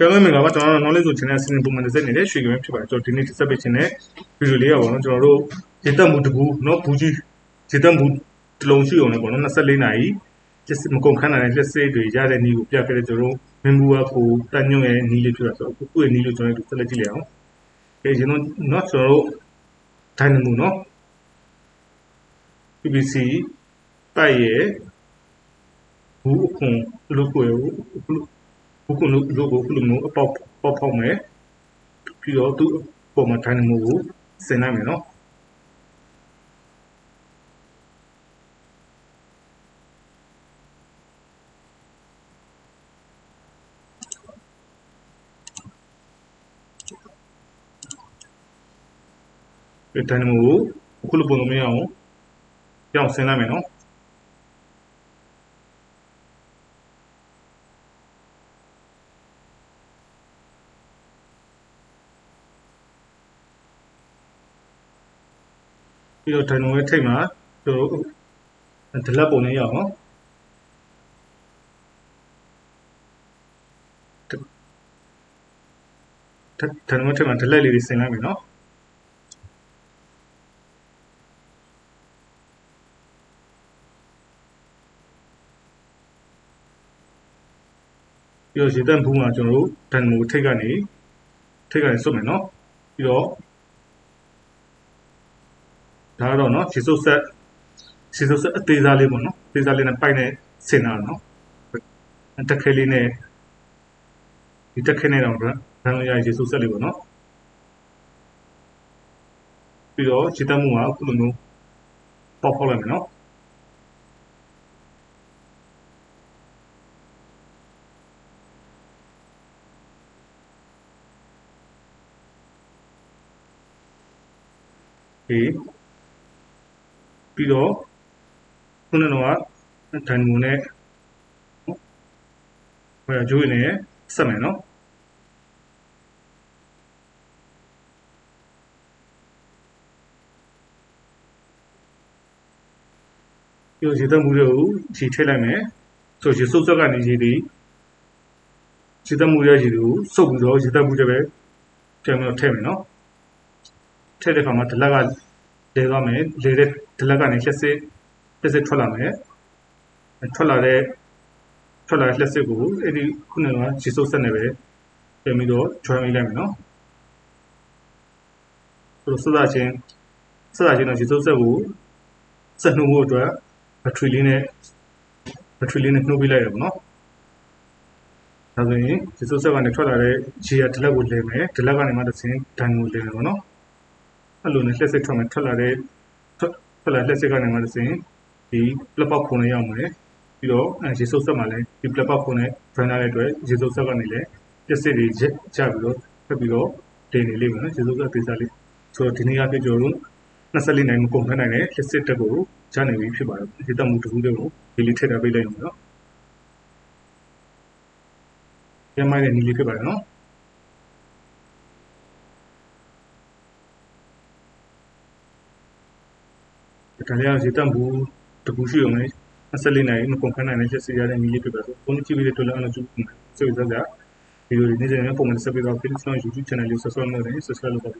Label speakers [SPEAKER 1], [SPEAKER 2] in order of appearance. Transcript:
[SPEAKER 1] ပြန်လို့မင်္ဂလာပါကျွန်တော်တို့ knowledge zone channel စီစဉ်ပုံမှန်တစ်စက်နေတဲ့ရွှေကင်းဖြစ်ပါတယ်ကျွန်တော်ဒီနေ့တစ်စက်ပေးခြင်းနဲ့ဗီဒီယိုလေးရပါတော့ကျွန်တော်တို့ရေတက်မှုတကူเนาะဘူးကြီးရေတက်မှုတစ်လုံးရှိအောင်လည်းပေါ့နော်24နာရီကျစမကုန်ခန်းနိုင်တဲ့လက်စေးတွေရတဲ့နီးကိုပြခဲ့တဲ့ကျွန်တော်တို့မင်ဘူဝါကိုတန်ညွန့်ရဲ့နီးလေးဖြစ်တာဆိုတော့အခုရဲ့နီးလို့ကျွန်တော်တို့ဆက်လက်ကြည့်လိုက်အောင်အဲကျွန်တော်เนาะကျွန်တော်တို့ dynamo เนาะ PPC တိုက်ရဲ့ဘူးအခုလို့ကိုအခု ခုလိုလိုကိုခုလိုမျိုးအပေါက်ပေါက်ဖောက်မယ်ပြီးတော့သူ့အပေါ်မှာဒိုင်နမိုကိုဆင်လိုက်မယ်နော်ဒိုင်နမိုကိုခုလိုပုံစံမျိုးအောင်ကြောင်းဆင်လိုက်မယ်နော် ပြီးတော့ dynamo ရဲ့ထိပ်မှာကျွန်တော်တို့ဒလက်ပုံနဲ့ရအောင်နော်ဒန်မထက်မှာဒလက်လေးတွေဆင်လိုက်မယ်နော်ပြီးတော့ရေတန့်ဘူးမှာကျွန်တော်တို့ဒန်မိုထိတ်ကနေထိတ်ကနေစွတ်မယ်နော်ပြီးတော့ ဒါကတော့နော်ခြေစုပ်ဆက်ခြေစုပ်ဆက်အသေးစားလေးပေါ့နော်အသေးစားလေးနဲ့ပိုက်နဲ့ဆင်တာနော်တက်ခဲလေးနဲ့ဒီတက်ခဲနဲ့တော့ဗန်လို့ရခြေစုပ်ဆက်လေးပေါ့နော်ပြီးတော့ခြေတက်မှုကအခုလိုမျိုးပေါက်ဖောက်လိုက်မယ်နော်ဒီ ပြီးတော့ခုနကတော့ဒိုင်မိုနဲ့ဟိုဂျိုးနဲ့ဆက်မယ်နော်ပြီးတော့ရေတက်မှုတွေကိုခြေထည့်လိုက်မယ်ဆိုရေစုပ်စက်ကနေရေဒီရေတက်မှုရရေတွေကိုစုပ်ပြီးတော့ရေတက်မှုတွေပဲပြန်ပြီးတော့ထည့်မယ်နော်ထည့်တဲ့အခါမှာဒလက်က လဲသွားမယ်လဲတဲ့ဒလက်ကနေလက်စစ်လက်စစ်ထွက်လာမယ်ထွက်လာတဲ့ထွက်လာတဲ့လက်စစ်ကိုအဲ့ဒီခုနကခြေစုပ်ဆက်နေပဲပြန်ပြီးတော့ join လိုက်မယ်နော်ဆိုတော့စသချင်းစသချင်းတော့ခြေစုပ်ဆက်ကိုဆက်နှုတ်ဖို့အတွက် battery လေးနဲ့ battery လေးနဲ့နှုတ်ပေးလိုက်ရပါတော့ဒါဆိုရင်ခြေစုပ်ဆက်ကနေထွက်လာတဲ့ခြေရဒလက်ကိုလဲမယ်ဒလက်ကနေမှတစ်ဆင့်ဒိုင်ကိုလဲမယ်ပေါ့နော် အဲ့လိုနဲ့လက်စစ်ထွက်မယ်ထွက်လာတဲ့ထွက်လာလက်စစ်ကနေမှတစ်ဆင့်ဒီပလက်ပေါက်ခုံနဲ့ရောက်မယ်ပြီးတော့အဲရေစုပ်ဆက်မှာလည်းဒီပလက်ပေါက်ခုံနဲ့ brand တဲ့အတွက်ရေစုပ်ဆက်ကနေလည်းလက်စစ်တွေချပြီးတော့ဖက်ပြီးတော့တင်နေလိမ့်မယ်နော်ရေစုပ်ဆက်သေးစားလေးဆိုတော့ဒီနေ့ကပြကျွန်တော်တို့24နိုင်မကုန်ခန်းနိုင်တဲ့လက်စစ်တက်ကိုဂျာနေပြီဖြစ်ပါတယ်ဒီတက်မှုတစ်ခုတည်းကိုဒီလေးထည့်ထားပေးလိုက်အောင်နော်ရမိုင်းတဲ့နီးလေးဖြစ်ပါတယ်နော် ဒါလည်းရေတက်မှုတကူရှိအောင်လေ24နိုင်မကုန်ခန်းနိုင်တဲ့ချက်စီရတဲ့နီးလေးဖြစ်ပါဆိုဘုန်းကြီးပြီးတဲ့တော်လည်းအလုပ်ကျစိတ်ဆက်ကြဗီဒီယိုတွေနေ့စဉ်ပုံမှန်ဆက်ပြီးတော့ Facebook YouTube channel လေး subscribe လုပ်နေ subscribe လုပ်ပါ